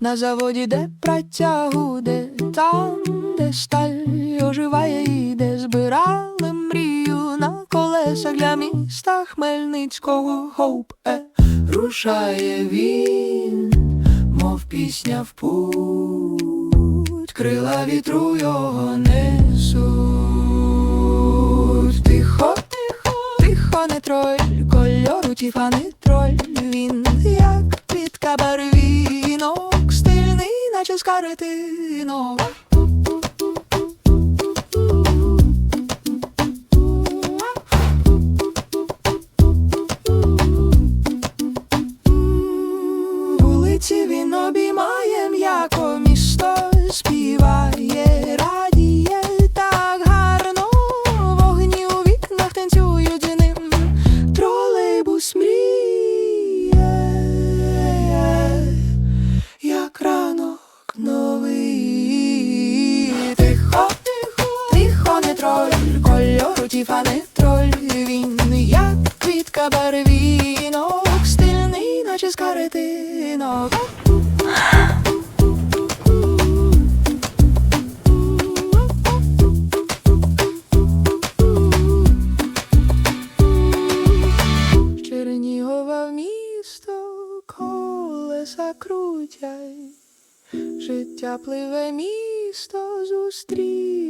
на заводі, де праця гуде, там, де сталь оживає і де збирали мрію на колесах для міста Хмельницького хоуп е. Рушає він, мов пісня в путь, крила вітру його несуть. Тихо, тихо, тихо, не троль, кольору тіфани троль. Він як квітка барвінок, стильний, кольору тіфа не троль, він як квітка барвінок, стильний, наче з каретинок. Чернігова місто колеса крутять, життя пливе місто зустріло